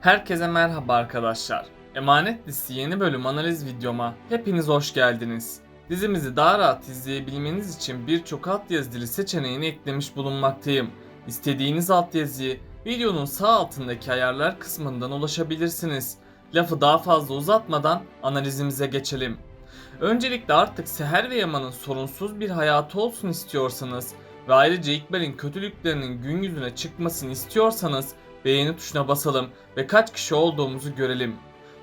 Herkese merhaba arkadaşlar. Emanet Dizisi yeni bölüm analiz videoma hepiniz hoş geldiniz. Dizimizi daha rahat izleyebilmeniz için birçok altyazı dili seçeneğini eklemiş bulunmaktayım. İstediğiniz altyazıyı videonun sağ altındaki ayarlar kısmından ulaşabilirsiniz. Lafı daha fazla uzatmadan analizimize geçelim. Öncelikle artık Seher ve Yaman'ın sorunsuz bir hayatı olsun istiyorsanız ve ayrıca İkbal'in kötülüklerinin gün yüzüne çıkmasını istiyorsanız beğeni tuşuna basalım ve kaç kişi olduğumuzu görelim.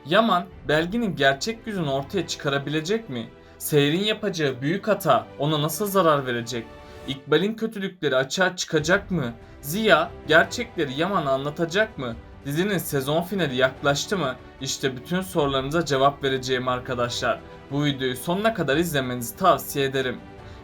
Yaman, Belgin'in gerçek yüzünü ortaya çıkarabilecek mi? Seher'in yapacağı büyük hata ona nasıl zarar verecek? İkbal'in kötülükleri açığa çıkacak mı? Ziya gerçekleri Yaman'a anlatacak mı? Dizinin sezon finali yaklaştı mı? İşte bütün sorularınıza cevap vereceğim arkadaşlar. Bu videoyu sonuna kadar izlemenizi tavsiye ederim.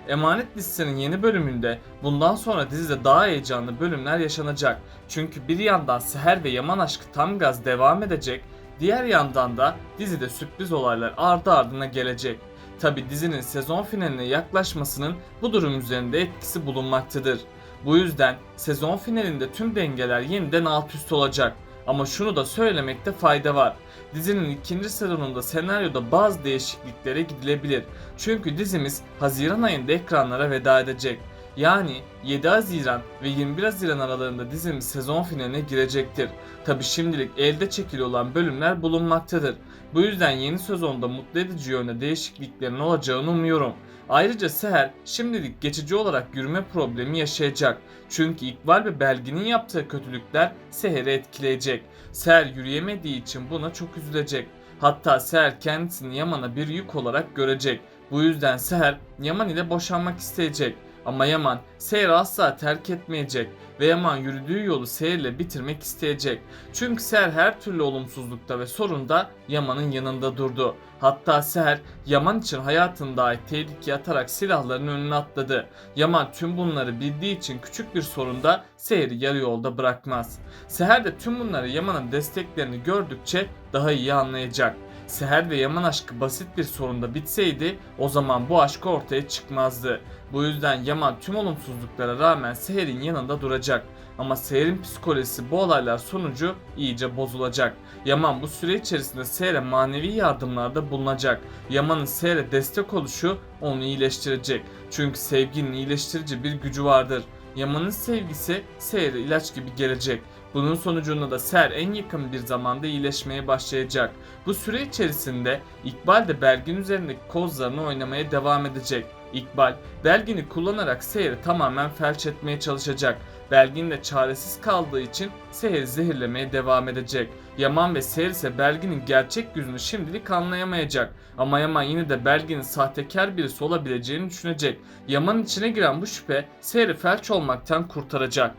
Emanet dizisinin yeni bölümünde bundan sonra dizide daha heyecanlı bölümler yaşanacak. Çünkü bir yandan Seher ve Yaman aşkı tam gaz devam edecek, diğer yandan da dizide sürpriz olaylar ardı ardına gelecek. Tabi dizinin sezon finaline yaklaşmasının bu durum üzerinde etkisi bulunmaktadır. Bu yüzden sezon finalinde tüm dengeler yeniden alt üst olacak. Ama şunu da söylemekte fayda var. Dizinin ikinci sezonunda senaryoda bazı değişikliklere gidilebilir. Çünkü dizimiz Haziran ayında ekranlara veda edecek. Yani 7 Haziran ve 21 Haziran aralığında dizimiz sezon finaline girecektir. Tabi şimdilik elde çekili olan bölümler bulunmaktadır. Bu yüzden yeni sezonda mutlu edici yönde değişikliklerin olacağını umuyorum. Ayrıca Seher şimdilik geçici olarak yürüme problemi yaşayacak. Çünkü İkbal ve Belgin'in yaptığı kötülükler Seher'i etkileyecek. Seher yürüyemediği için buna çok üzülecek. Hatta Seher kendisini Yaman'a bir yük olarak görecek. Bu yüzden Seher Yaman ile boşanmak isteyecek. Ama Yaman Seher'i asla terk etmeyecek ve Yaman yürüdüğü yolu Seher'le bitirmek isteyecek. Çünkü Seher her türlü olumsuzlukta ve sorunda Yaman'ın yanında durdu. Hatta Seher Yaman için hayatını dahi tehlikeye atarak silahların önüne atladı. Yaman tüm bunları bildiği için küçük bir sorunda Seher'i yarı yolda bırakmaz. Seher de tüm bunları Yaman'ın desteklerini gördükçe daha iyi anlayacak. Seher ve Yaman aşkı basit bir sorunda bitseydi o zaman bu aşk ortaya çıkmazdı. Bu yüzden Yaman tüm olumsuzluklara rağmen Seher'in yanında duracak. Ama Seher'in psikolojisi bu olaylar sonucu iyice bozulacak. Yaman bu süre içerisinde Seher'e manevi yardımlarda bulunacak. Yaman'ın Seher'e destek oluşu onu iyileştirecek. Çünkü sevginin iyileştirici bir gücü vardır. Yaman'ın sevgisi Seher'e ilaç gibi gelecek. Bunun sonucunda da Ser en yakın bir zamanda iyileşmeye başlayacak. Bu süre içerisinde İkbal de Belgin üzerindeki kozlarını oynamaya devam edecek. İkbal, Belgin'i kullanarak Seher'i tamamen felç etmeye çalışacak. Belgin de çaresiz kaldığı için Seher'i zehirlemeye devam edecek. Yaman ve Seher ise Belgin'in gerçek yüzünü şimdilik anlayamayacak. Ama Yaman yine de Belgin'in sahtekar birisi olabileceğini düşünecek. Yaman'ın içine giren bu şüphe Seher'i felç olmaktan kurtaracak.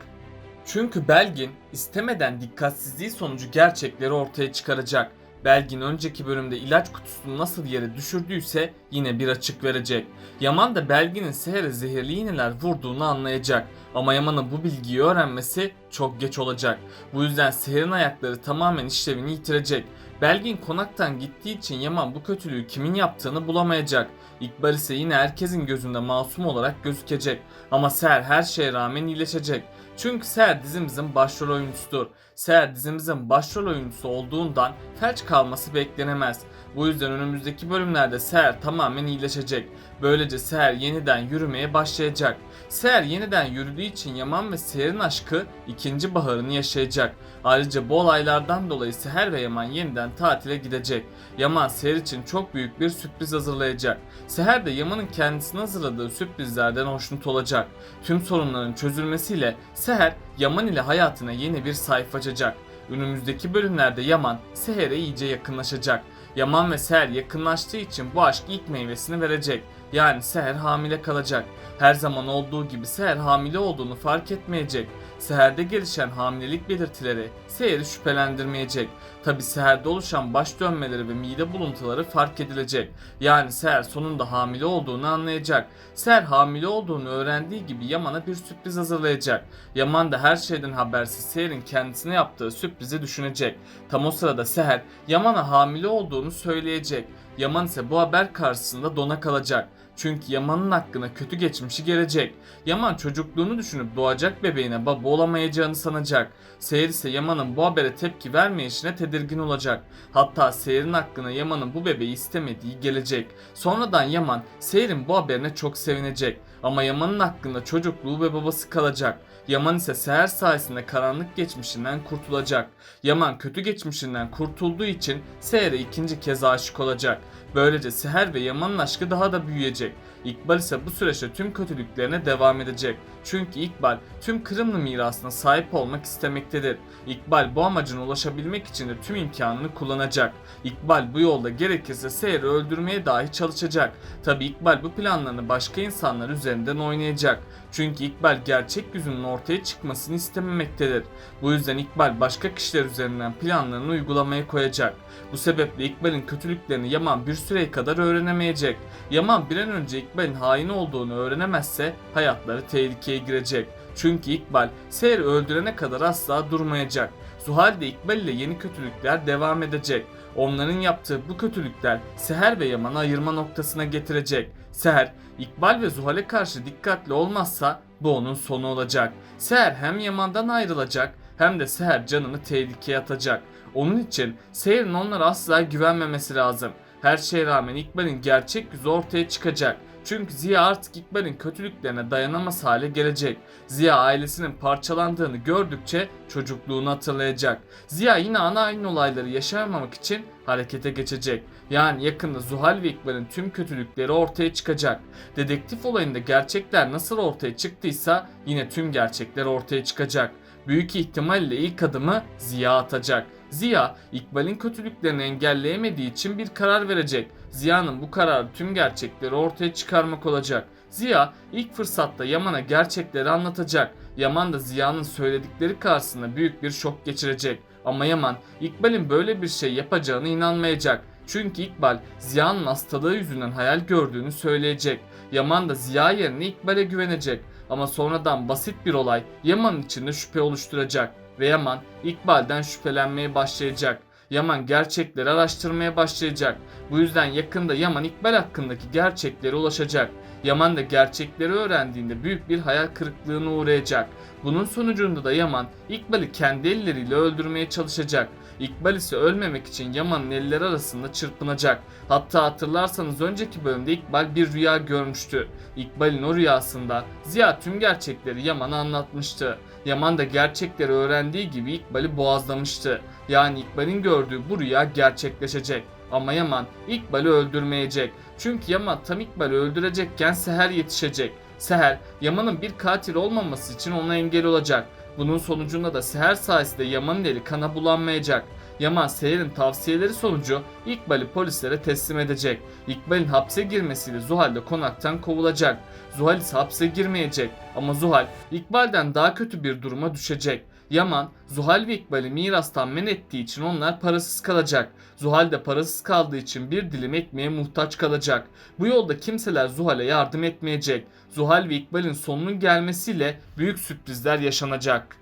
Çünkü Belgin istemeden dikkatsizliği sonucu gerçekleri ortaya çıkaracak. Belgin önceki bölümde ilaç kutusunu nasıl yere düşürdüyse yine bir açık verecek. Yaman da Belgin'in Seher'e zehirli iğneler vurduğunu anlayacak. Ama Yaman'ın bu bilgiyi öğrenmesi çok geç olacak. Bu yüzden Seher'in ayakları tamamen işlevini yitirecek. Belgin konaktan gittiği için Yaman bu kötülüğü kimin yaptığını bulamayacak. İkbal ise yine herkesin gözünde masum olarak gözükecek. Ama Seher her şeye rağmen iyileşecek. Çünkü Seher dizimizin başrol oyuncusudur. Seher dizimizin başrol oyuncusu olduğundan felç kalması beklenemez. Bu yüzden önümüzdeki bölümlerde Seher tamamen iyileşecek. Böylece Seher yeniden yürümeye başlayacak. Seher yeniden yürüdüğü için Yaman ve Seher'in aşkı ikinci baharını yaşayacak. Ayrıca bu olaylardan dolayı Seher ve Yaman yeniden tatile gidecek. Yaman Seher için çok büyük bir sürpriz hazırlayacak. Seher de Yaman'ın kendisine hazırladığı sürprizlerden hoşnut olacak. Tüm sorunların çözülmesiyle Seher Yaman ile hayatına yeni bir sayfa açacak. Önümüzdeki bölümlerde Yaman Seher'e iyice yakınlaşacak. Yaman ve Seher yakınlaştığı için bu aşk ilk meyvesini verecek. Yani Seher hamile kalacak. Her zaman olduğu gibi Seher hamile olduğunu fark etmeyecek. Seher'de gelişen hamilelik belirtileri Seher'i şüphelendirmeyecek. Tabi Seher'de oluşan baş dönmeleri ve mide buluntuları fark edilecek. Yani Seher sonunda hamile olduğunu anlayacak. Seher hamile olduğunu öğrendiği gibi Yaman'a bir sürpriz hazırlayacak. Yaman da her şeyden habersiz Seher'in kendisine yaptığı sürprizi düşünecek. Tam o sırada Seher Yaman'a hamile olduğunu söyleyecek. Yaman ise bu haber karşısında dona kalacak. Çünkü Yaman'ın hakkına kötü geçmişi gelecek. Yaman çocukluğunu düşünüp doğacak bebeğine baba olamayacağını sanacak. Seher ise Yaman'ın bu habere tepki vermeyişine tedirgin olacak. Hatta Seher'in hakkına Yaman'ın bu bebeği istemediği gelecek. Sonradan Yaman Seher'in bu haberine çok sevinecek. Ama Yaman'ın hakkında çocukluğu ve babası kalacak. Yaman ise Seher sayesinde karanlık geçmişinden kurtulacak. Yaman kötü geçmişinden kurtulduğu için Seher'e ikinci kez aşık olacak. Böylece Seher ve Yaman'ın aşkı daha da büyüyecek. İkbal ise bu süreçte tüm kötülüklerine devam edecek. Çünkü İkbal tüm Kırımlı mirasına sahip olmak istemektedir. İkbal bu amacına ulaşabilmek için de tüm imkanını kullanacak. İkbal bu yolda gerekirse Seher'i öldürmeye dahi çalışacak. Tabi İkbal bu planlarını başka insanlar üzerinden oynayacak. Çünkü İkbal gerçek yüzünün ortaya çıkmasını istememektedir. Bu yüzden İkbal başka kişiler üzerinden planlarını uygulamaya koyacak. Bu sebeple İkbal'in kötülüklerini Yaman bir süreye kadar öğrenemeyecek. Yaman bir an önce İkbal'in hain olduğunu öğrenemezse hayatları tehlikeye girecek. Çünkü İkbal Seher'i öldürene kadar asla durmayacak. Zuhal de İkbal ile yeni kötülükler devam edecek. Onların yaptığı bu kötülükler Seher ve Yaman'ı ayırma noktasına getirecek. Seher, İkbal ve Zuhal'e karşı dikkatli olmazsa bu onun sonu olacak. Seher hem Yaman'dan ayrılacak hem de Seher canını tehlikeye atacak. Onun için Seher'in onlara asla güvenmemesi lazım. Her şeye rağmen İkbal'in gerçek yüzü ortaya çıkacak. Çünkü Ziya artık İkbal'in kötülüklerine dayanamaz hale gelecek. Ziya ailesinin parçalandığını gördükçe çocukluğunu hatırlayacak. Ziya yine ana aynı olayları yaşamamak için harekete geçecek. Yani yakında Zuhal ve İkbal'in tüm kötülükleri ortaya çıkacak. Dedektif olayında gerçekler nasıl ortaya çıktıysa yine tüm gerçekler ortaya çıkacak. Büyük ihtimalle ilk adımı Ziya atacak. Ziya, İkbal'in kötülüklerini engelleyemediği için bir karar verecek. Ziya'nın bu kararı tüm gerçekleri ortaya çıkarmak olacak. Ziya ilk fırsatta Yaman'a gerçekleri anlatacak. Yaman da Ziya'nın söyledikleri karşısında büyük bir şok geçirecek. Ama Yaman İkbal'in böyle bir şey yapacağını inanmayacak. Çünkü İkbal Ziya'nın hastalığı yüzünden hayal gördüğünü söyleyecek. Yaman da Ziya yerine İkbal'e güvenecek. Ama sonradan basit bir olay Yaman'ın içinde şüphe oluşturacak ve Yaman İkbal'den şüphelenmeye başlayacak. Yaman gerçekleri araştırmaya başlayacak. Bu yüzden yakında Yaman İkbal hakkındaki gerçeklere ulaşacak. Yaman da gerçekleri öğrendiğinde büyük bir hayal kırıklığına uğrayacak. Bunun sonucunda da Yaman İkbal'i kendi elleriyle öldürmeye çalışacak. İkbal ise ölmemek için Yaman'ın elleri arasında çırpınacak. Hatta hatırlarsanız önceki bölümde İkbal bir rüya görmüştü. İkbal'in o rüyasında Ziya tüm gerçekleri Yaman'a anlatmıştı. Yaman da gerçekleri öğrendiği gibi İkbal'i boğazlamıştı. Yani İkbal'in gördüğü bu rüya gerçekleşecek. Ama Yaman İkbal'i öldürmeyecek. Çünkü Yaman tam İkbal'i öldürecekken Seher yetişecek. Seher, Yaman'ın bir katil olmaması için ona engel olacak. Bunun sonucunda da Seher sayesinde Yaman'ın eli kana bulanmayacak. Yaman Seher'in tavsiyeleri sonucu İkbal'i polislere teslim edecek. İkbal'in hapse girmesiyle Zuhal de konaktan kovulacak. Zuhal ise hapse girmeyecek ama Zuhal İkbal'den daha kötü bir duruma düşecek. Yaman, Zuhal ve İkbal'i mirastan men ettiği için onlar parasız kalacak. Zuhal de parasız kaldığı için bir dilim ekmeğe muhtaç kalacak. Bu yolda kimseler Zuhal'e yardım etmeyecek. Zuhal ve İkbal'in sonunun gelmesiyle büyük sürprizler yaşanacak.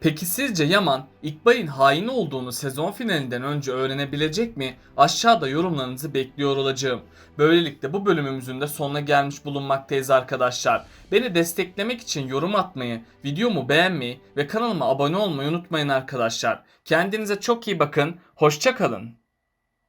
Peki sizce Yaman, İkbal'in hain olduğunu sezon finalinden önce öğrenebilecek mi? Aşağıda yorumlarınızı bekliyor olacağım. Böylelikle bu bölümümüzün de sonuna gelmiş bulunmaktayız arkadaşlar. Beni desteklemek için yorum atmayı, videomu beğenmeyi ve kanalıma abone olmayı unutmayın arkadaşlar. Kendinize çok iyi bakın, hoşçakalın.